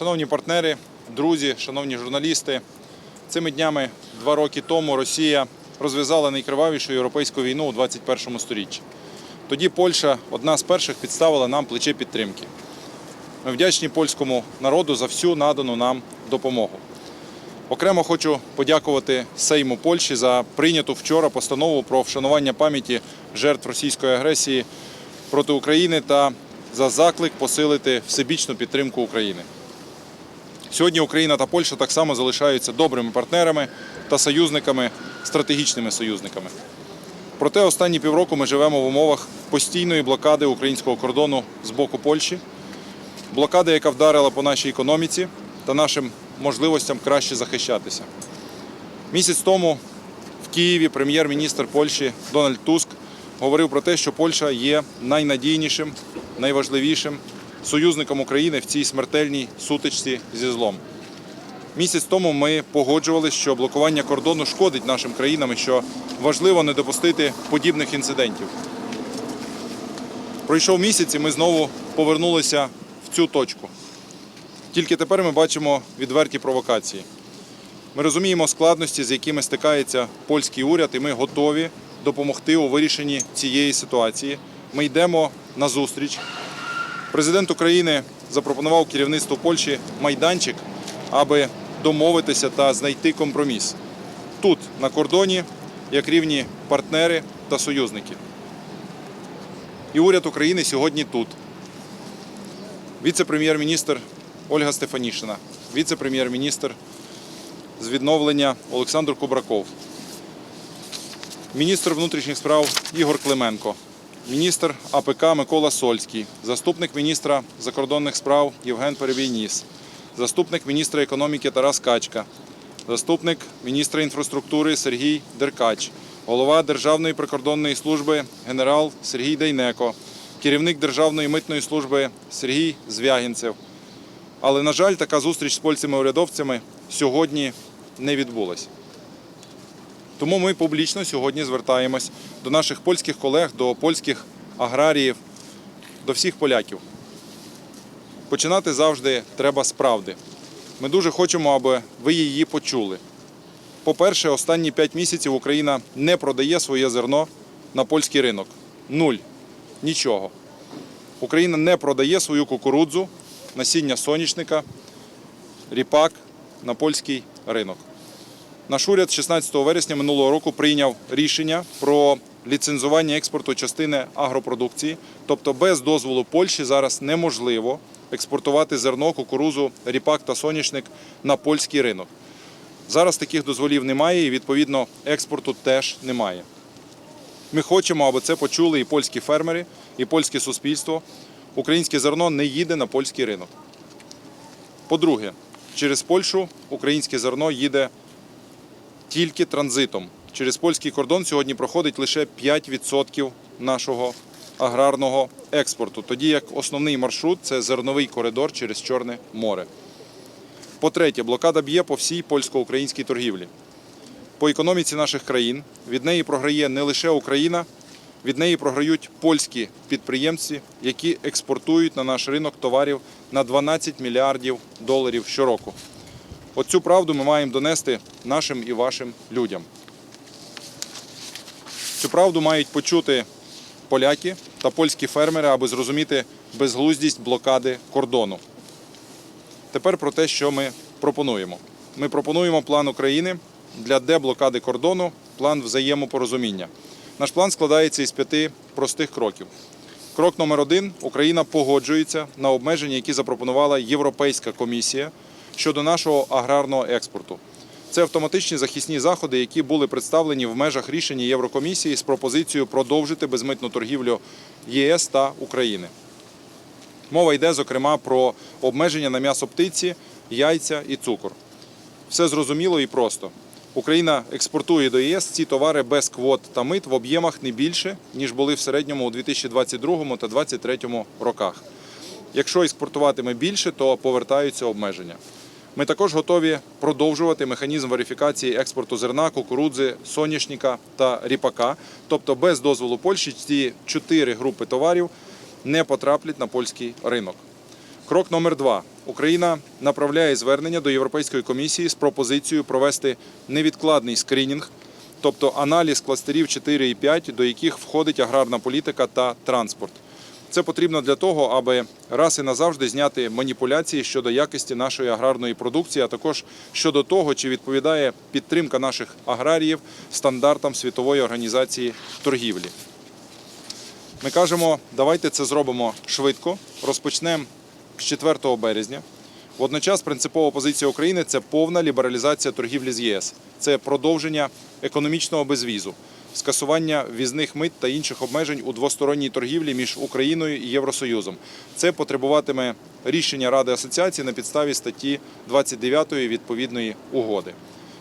Шановні партнери, друзі, шановні журналісти, цими днями два роки тому Росія розв'язала найкривавішу європейську війну у 21 столітті. Тоді Польща одна з перших підставила нам плече підтримки. Ми вдячні польському народу за всю надану нам допомогу. Окремо хочу подякувати Сейму Польщі за прийняту вчора постанову про вшанування пам'яті жертв російської агресії проти України та за заклик посилити всебічну підтримку України. Сьогодні Україна та Польща так само залишаються добрими партнерами та союзниками, стратегічними союзниками. Проте останні півроку ми живемо в умовах постійної блокади українського кордону з боку Польщі, блокади, яка вдарила по нашій економіці та нашим можливостям краще захищатися. Місяць тому в Києві прем'єр-міністр Польщі Дональд Туск говорив про те, що Польща є найнадійнішим, найважливішим союзником України в цій смертельній сутичці зі злом. Місяць тому ми погоджувалися, що блокування кордону шкодить нашим країнам і що важливо не допустити подібних інцидентів. Пройшов місяць і ми знову повернулися в цю точку. Тільки тепер ми бачимо відверті провокації. Ми розуміємо складності, з якими стикається польський уряд, і ми готові допомогти у вирішенні цієї ситуації. Ми йдемо на зустріч. Президент України запропонував керівництву Польщі майданчик, аби домовитися та знайти компроміс тут, на кордоні, як рівні партнери та союзники. І уряд України сьогодні тут. Віце-прем'єр-міністр Ольга Стефанішина, віце-прем'єр-міністр з відновлення Олександр Кубраков, міністр внутрішніх справ Ігор Клименко, міністр АПК Микола Сольський, заступник міністра закордонних справ Євген Перебійніс, заступник міністра економіки Тарас Качка, заступник міністра інфраструктури Сергій Деркач, голова Державної прикордонної служби генерал Сергій Дейнеко, керівник Державної митної служби Сергій Звягінцев. Але, на жаль, така зустріч з польцями-урядовцями сьогодні не відбулась. Тому ми публічно сьогодні звертаємось до наших польських колег, до польських аграріїв, до всіх поляків. Починати завжди треба з правди. Ми дуже хочемо, аби ви її почули. По-перше, останні 5 місяців Україна не продає своє зерно на польський ринок. Нуль. Нічого. Україна не продає свою кукурудзу, насіння соняшника, ріпак на польський ринок. Наш уряд 16 вересня минулого року прийняв рішення про ліцензування експорту частини агропродукції. Тобто без дозволу Польщі зараз неможливо експортувати зерно, кукурузу, ріпак та соняшник на польський ринок. Зараз таких дозволів немає і відповідно експорту теж немає. Ми хочемо, аби це почули і польські фермери, і польське суспільство. Українське зерно не їде на польський ринок. По-друге, через Польщу українське зерно їде тільки транзитом. Через польський кордон сьогодні проходить лише 5% нашого аграрного експорту, тоді як основний маршрут це зерновий коридор через Чорне море. По-третє, блокада б'є по всій польсько-українській торгівлі. По економіці наших країн від неї програє не лише Україна, від неї програють польські підприємці, які експортують на наш ринок товарів на 12 мільярдів доларів щороку. Оцю правду ми маємо донести нашим і вашим людям. Цю правду мають почути поляки та польські фермери, аби зрозуміти безглуздість блокади кордону. Тепер про те, що ми пропонуємо. Ми пропонуємо план України для деблокади кордону, план взаємопорозуміння. Наш план складається із п'яти простих кроків. Крок номер один: Україна погоджується на обмеження, які запропонувала Європейська комісія щодо нашого аграрного експорту. Це автоматичні захисні заходи, які були представлені в межах рішення Єврокомісії з пропозицією продовжити безмитну торгівлю ЄС та України. Мова йде, зокрема, про обмеження на м'ясо птиці, яйця і цукор. Все зрозуміло і просто. Україна експортує до ЄС ці товари без квот та мит в об'ємах не більше, ніж були в середньому у 2022 та 2023 роках. Якщо експортуватиме більше, то повертаються обмеження. Ми також готові продовжувати механізм верифікації експорту зерна, кукурудзи, соняшника та ріпака. Тобто без дозволу Польщі ці чотири групи товарів не потраплять на польський ринок. Крок номер два. Україна направляє звернення до Європейської комісії з пропозицією провести невідкладний скринінг, тобто аналіз кластерів 4 і 5, до яких входить аграрна політика та транспорт. Це потрібно для того, аби раз і назавжди зняти маніпуляції щодо якості нашої аграрної продукції, а також щодо того, чи відповідає підтримка наших аграріїв стандартам світової організації торгівлі. Ми кажемо, давайте це зробимо швидко. Розпочнемо з 4 березня. Водночас принципова позиція України це повна лібералізація торгівлі з ЄС. Це продовження економічного безвізу, скасування візних мит та інших обмежень у двосторонній торгівлі між Україною і Євросоюзом. Це потребуватиме рішення Ради асоціації на підставі статті 29 відповідної угоди.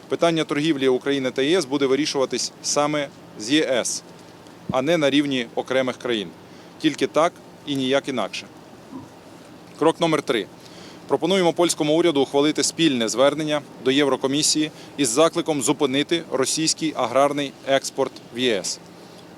Питання торгівлі України та ЄС буде вирішуватись саме з ЄС, а не на рівні окремих країн. Тільки так і ніяк інакше. Крок номер три. Пропонуємо польському уряду ухвалити спільне звернення до Єврокомісії із закликом зупинити російський аграрний експорт в ЄС.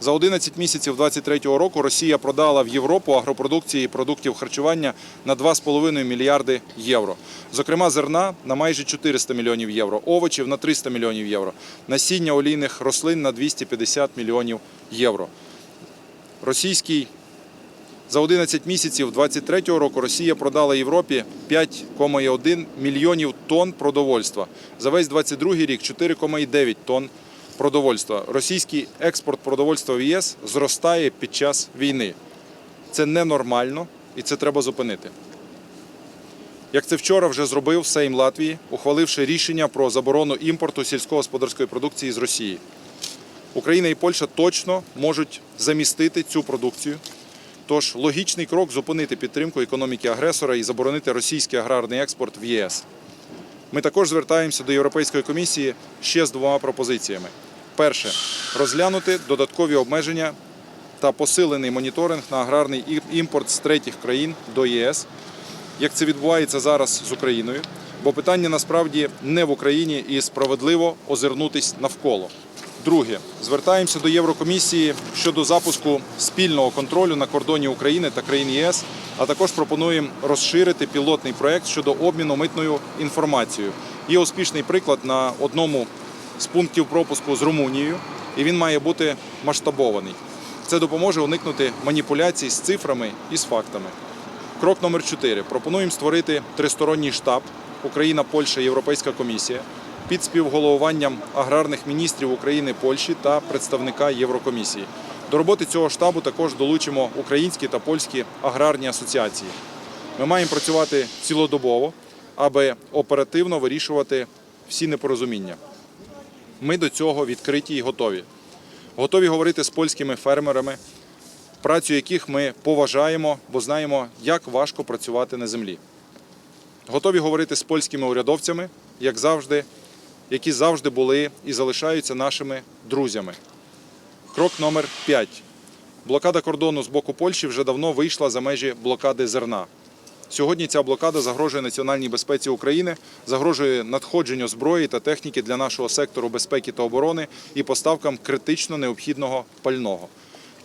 За 11 місяців 2023 року Росія продала в Європу агропродукції і продуктів харчування на 2,5 мільярди євро. Зокрема, зерна на майже 400 мільйонів євро, овочів на 300 мільйонів євро, насіння олійних рослин на 250 мільйонів євро. Російський за 11 місяців 2023 року Росія продала Європі 5,1 мільйонів тонн продовольства. За весь 2022 рік 4,9 тонн продовольства. Російський експорт продовольства в ЄС зростає під час війни. Це ненормально і це треба зупинити. Як це вчора вже зробив Сейм Латвії, ухваливши рішення про заборону імпорту сільськогосподарської продукції з Росії. Україна і Польща точно можуть замістити цю продукцію. Тож логічний крок зупинити підтримку економіки агресора і заборонити російський аграрний експорт в ЄС. Ми також звертаємося до Європейської комісії ще з двома пропозиціями: перше розглянути додаткові обмеження та посилений моніторинг на аграрний імпорт з третіх країн до ЄС, як це відбувається зараз з Україною. Бо питання насправді не в Україні і справедливо озирнутись навколо. Друге, звертаємося до Єврокомісії щодо запуску спільного контролю на кордоні України та країн ЄС, а також пропонуємо розширити пілотний проект щодо обміну митною інформацією. Є успішний приклад на одному з пунктів пропуску з Румунією, і він має бути масштабований. Це допоможе уникнути маніпуляцій з цифрами і з фактами. Крок номер 4. Пропонуємо створити тристоронній штаб Україна, Польща, Європейська комісія під співголовуванням аграрних міністрів України, Польщі та представника Єврокомісії. До роботи цього штабу також долучимо українські та польські аграрні асоціації. Ми маємо працювати цілодобово, аби оперативно вирішувати всі непорозуміння. Ми до цього відкриті і готові. Готові говорити з польськими фермерами, працю яких ми поважаємо, бо знаємо, як важко працювати на землі. Готові говорити з польськими урядовцями, як завжди, які завжди були і залишаються нашими друзями. Крок номер 5. Блокада кордону з боку Польщі вже давно вийшла за межі блокади зерна. Сьогодні ця блокада загрожує національній безпеці України, загрожує надходженню зброї та техніки для нашого сектору безпеки та оборони і поставкам критично необхідного пального.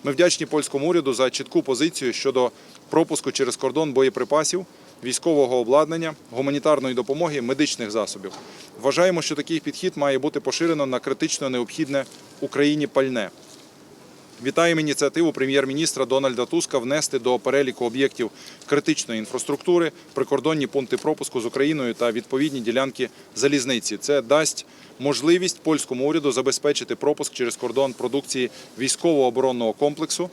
Ми вдячні польському уряду за чітку позицію щодо пропуску через кордон боєприпасів, військового обладнання, гуманітарної допомоги, медичних засобів. Вважаємо, що такий підхід має бути поширено на критично необхідне Україні пальне. Вітаємо ініціативу прем'єр-міністра Дональда Туска внести до переліку об'єктів критичної інфраструктури прикордонні пункти пропуску з Україною та відповідні ділянки залізниці. Це дасть можливість польському уряду забезпечити пропуск через кордон продукції військово-оборонного комплексу,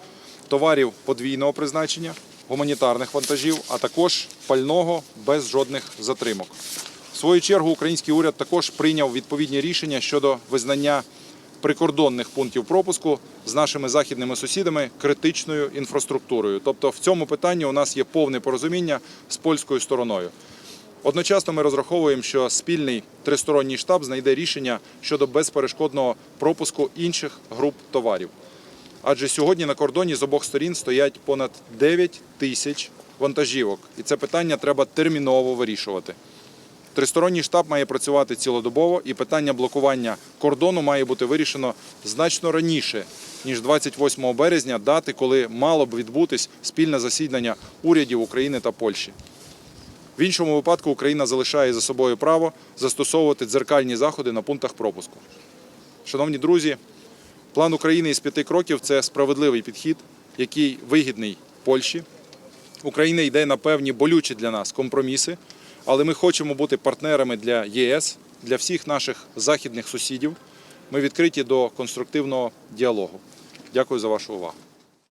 товарів подвійного призначення, гуманітарних вантажів, а також пального без жодних затримок. В свою чергу український уряд також прийняв відповідні рішення щодо визнання прикордонних пунктів пропуску з нашими західними сусідами критичною інфраструктурою. Тобто в цьому питанні у нас є повне порозуміння з польською стороною. Одночасно ми розраховуємо, що спільний тристоронній штаб знайде рішення щодо безперешкодного пропуску інших груп товарів. Адже сьогодні на кордоні з обох сторін стоять понад 9 тисяч вантажівок, і це питання треба терміново вирішувати. Тристоронній штаб має працювати цілодобово, і питання блокування кордону має бути вирішено значно раніше, ніж 28 березня, дати, коли мало б відбутись спільне засідання урядів України та Польщі. В іншому випадку Україна залишає за собою право застосовувати дзеркальні заходи на пунктах пропуску. Шановні друзі, план України із п'яти кроків це справедливий підхід, який вигідний Польщі. Україна йде на певні болючі для нас компроміси, але ми хочемо бути партнерами для ЄС, для всіх наших західних сусідів. Ми відкриті до конструктивного діалогу. Дякую за вашу увагу.